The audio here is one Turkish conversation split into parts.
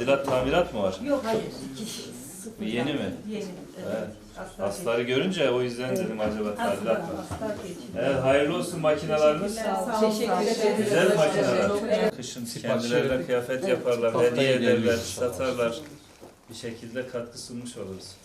Tadilat, tamirat mı var? Yok hayır. Sıfır. Yeni mi? Yeni. Evet. Aslar Asları görünce o yüzden dedim acaba tadilat mı? Evet, hayırlı olsun olun. Teşekkür ederiz. Güzel makineler. Evet. Kışın kendilerine kıyafet yaparlar, Haftaya hediye ederler, satarlar. Bir şekilde katkı sunmuş oluruz.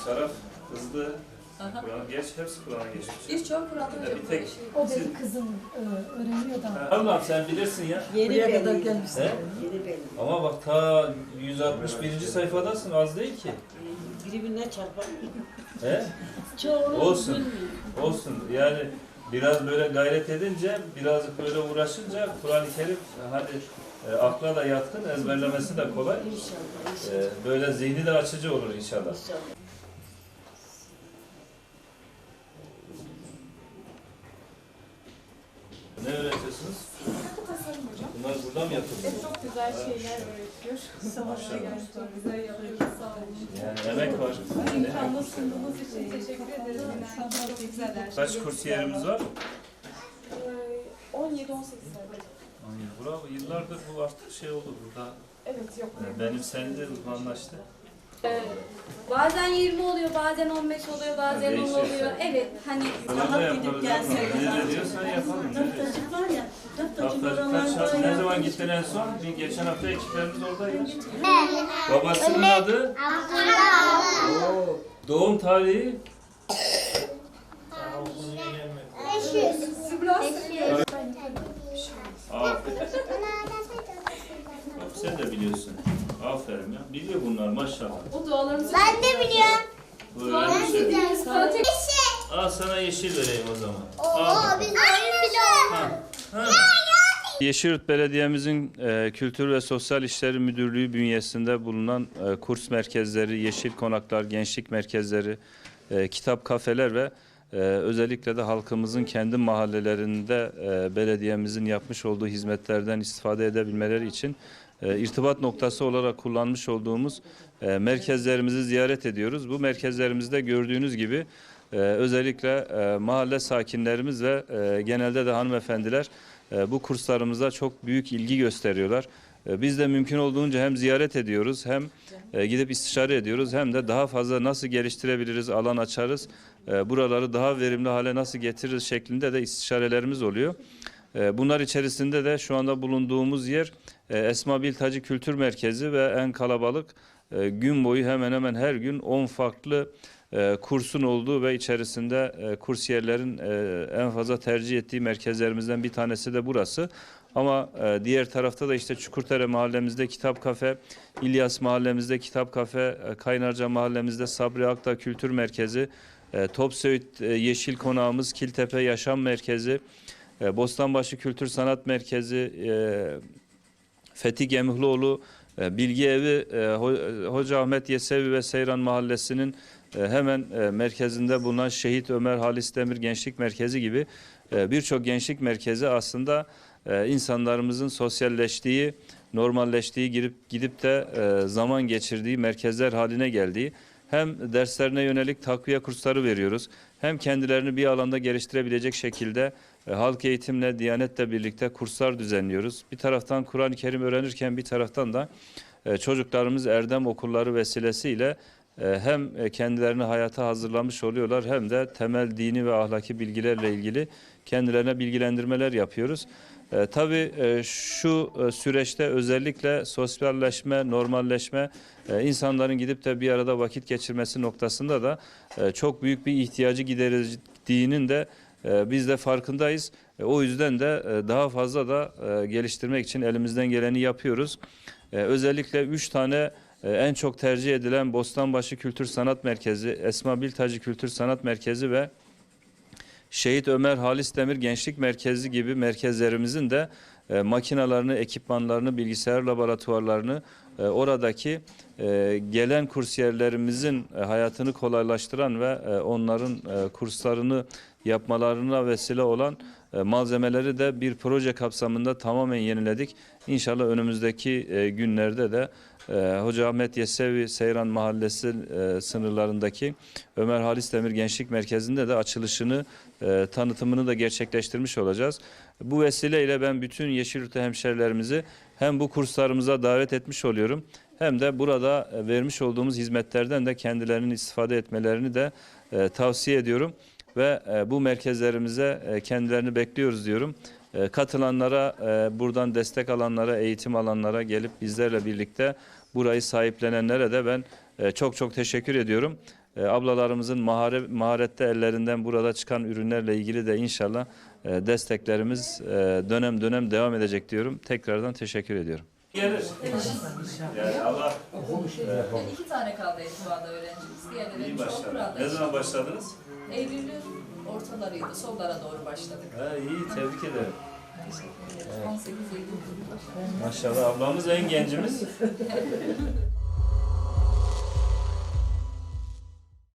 Bu taraf hızlı. Kur'an geç, hepsi Kur'an'a geçmiş. Biz çok Kur'an'da Ya bir tek O benim kızım e, öğreniyor da. Ha, Ablam sen bilirsin ya. Yeni Buraya kadar belli. gelmişsin. He? Yeni belli. Ama bak ta 161. sayfadasın az değil ki. Birbirine çarpar. He? Çoğunu Olsun. Olsun. Yani biraz böyle gayret edince, birazcık böyle uğraşınca Kur'an-ı Kerim hadi e, akla da yatkın, ezberlemesi de kolay. İnşallah. inşallah. E, böyle zihni de açıcı olur inşallah. İnşallah. Ne öğretiyorsunuz? Bunlar burada mı yapılıyor? Çok güzel şeyler öğretiyor. Savaşta gerçekten güzel yapıyor. Sağ olun. Yani emek var. Yani İmkanı sunduğunuz için teşekkür ederiz. İnanın çok güzeller. Kaç kursiyerimiz var? 17-18 sene. Bravo. Yıllardır bu artık şey oldu burada. Evet yok. E, Benimsendi, uzmanlaştı. Ee, Bazen 20 oluyor, bazen 15 oluyor, bazen 10 Değişiyor. oluyor. Evet, hani Burada yaparız. gelse. Ne diyorsan yapalım. Daftacık var ya. Daftacık Haftacıklar şart. Ne oralarda zaman gittin en son? Bir geçen hafta ekiplerimiz oradaydı. Babasının adı? Oo, Doğum tarihi? Aferin. Sen de biliyorsun. Biliyor bunlar maşallah. O dualarınızı Ben de biliyorum. Öğrenci şey. sana tek Al sana yeşil vereyim o zaman. Al Oo bakalım. biz aynı biliyoruz. Yeşilyurt Belediye'mizin e, Kültür ve Sosyal İşleri Müdürlüğü bünyesinde bulunan e, kurs merkezleri, yeşil konaklar, gençlik merkezleri, e, kitap kafeler ve e, özellikle de halkımızın kendi mahallelerinde e, belediyemizin yapmış olduğu hizmetlerden istifade edebilmeleri için e, irtibat noktası olarak kullanmış olduğumuz e, merkezlerimizi ziyaret ediyoruz. Bu merkezlerimizde gördüğünüz gibi e, özellikle e, mahalle sakinlerimiz ve genelde de hanımefendiler bu kurslarımıza çok büyük ilgi gösteriyorlar. Biz de mümkün olduğunca hem ziyaret ediyoruz hem gidip istişare ediyoruz hem de daha fazla nasıl geliştirebiliriz, alan açarız, buraları daha verimli hale nasıl getiririz şeklinde de istişarelerimiz oluyor. E, Bunlar içerisinde de şu anda bulunduğumuz yer e, Esma Biltacı Kültür Merkezi ve en kalabalık e, gün boyu hemen hemen her gün 10 farklı e, kursun olduğu ve içerisinde kursiyerlerin en fazla tercih ettiği merkezlerimizden bir tanesi de burası. Ama diğer tarafta da işte Çukurtere mahallemizde kitap kafe, İlyas mahallemizde kitap kafe, Kaynarca mahallemizde Sabri Akta Kültür Merkezi, Topsöğüt Yeşil Konağımız, Kiltepe Yaşam Merkezi, e, Bostanbaşı Kültür Sanat Merkezi, e, Fethi Gemihloğlu e, Bilgi Evi, e, Ho- Hoca Ahmet Yesevi ve Seyran Mahallesi'nin e, hemen e, merkezinde bulunan Şehit Ömer Halis Demir Gençlik Merkezi gibi e, birçok gençlik merkezi aslında e, insanlarımızın sosyalleştiği, normalleştiği, girip gidip de e, zaman geçirdiği merkezler haline geldiği hem derslerine yönelik takviye kursları veriyoruz. Hem kendilerini bir alanda geliştirebilecek şekilde e, halk eğitimle, Diyanet'le birlikte kurslar düzenliyoruz. Bir taraftan Kur'an-ı Kerim öğrenirken bir taraftan da e, çocuklarımız erdem okulları vesilesiyle e, hem kendilerini hayata hazırlamış oluyorlar hem de temel dini ve ahlaki bilgilerle ilgili kendilerine bilgilendirmeler yapıyoruz. E, tabii e, şu e, süreçte özellikle sosyalleşme, normalleşme, e, insanların gidip de bir arada vakit geçirmesi noktasında da e, çok büyük bir ihtiyacı giderildiğinin de e, biz de farkındayız. E, o yüzden de e, daha fazla da e, geliştirmek için elimizden geleni yapıyoruz. E, özellikle üç tane e, en çok tercih edilen Bostanbaşı Kültür Sanat Merkezi, Esma Biltacı Kültür Sanat Merkezi ve Şehit Ömer Halis Demir Gençlik Merkezi gibi merkezlerimizin de e, makinalarını, ekipmanlarını, bilgisayar laboratuvarlarını e, oradaki e, gelen kursiyerlerimizin e, hayatını kolaylaştıran ve e, onların e, kurslarını yapmalarına vesile olan malzemeleri de bir proje kapsamında tamamen yeniledik. İnşallah önümüzdeki e, günlerde de e, Hoca Ahmet Yesevi Seyran Mahallesi e, sınırlarındaki Ömer Halis Demir Gençlik Merkezi'nde de açılışını, e, tanıtımını da gerçekleştirmiş olacağız. Bu vesileyle ben bütün Yeşilyurt hemşerilerimizi hem bu kurslarımıza davet etmiş oluyorum hem de burada e, vermiş olduğumuz hizmetlerden de kendilerinin istifade etmelerini de e, tavsiye ediyorum ve e, bu merkezlerimize e, kendilerini bekliyoruz diyorum. E, katılanlara, buradan destek alanlara, eğitim alanlara gelip bizlerle birlikte burayı sahiplenenlere de ben çok çok teşekkür ediyorum. Ablalarımızın mahare, maharette ellerinden burada çıkan ürünlerle ilgili de inşallah desteklerimiz dönem dönem devam edecek diyorum. Tekrardan teşekkür ediyorum. Gelir. Yani Allah İki tane kaldı şu anda öğrencimiz. Diğerleri çok kuralda. zaman başladınız? Eylül'ün ortalarıydı. Sonlara doğru başladık. Ha, iyi tebrik ederim. Teşekkür ederim. 18 Eylül. Maşallah ablamız en gencimiz.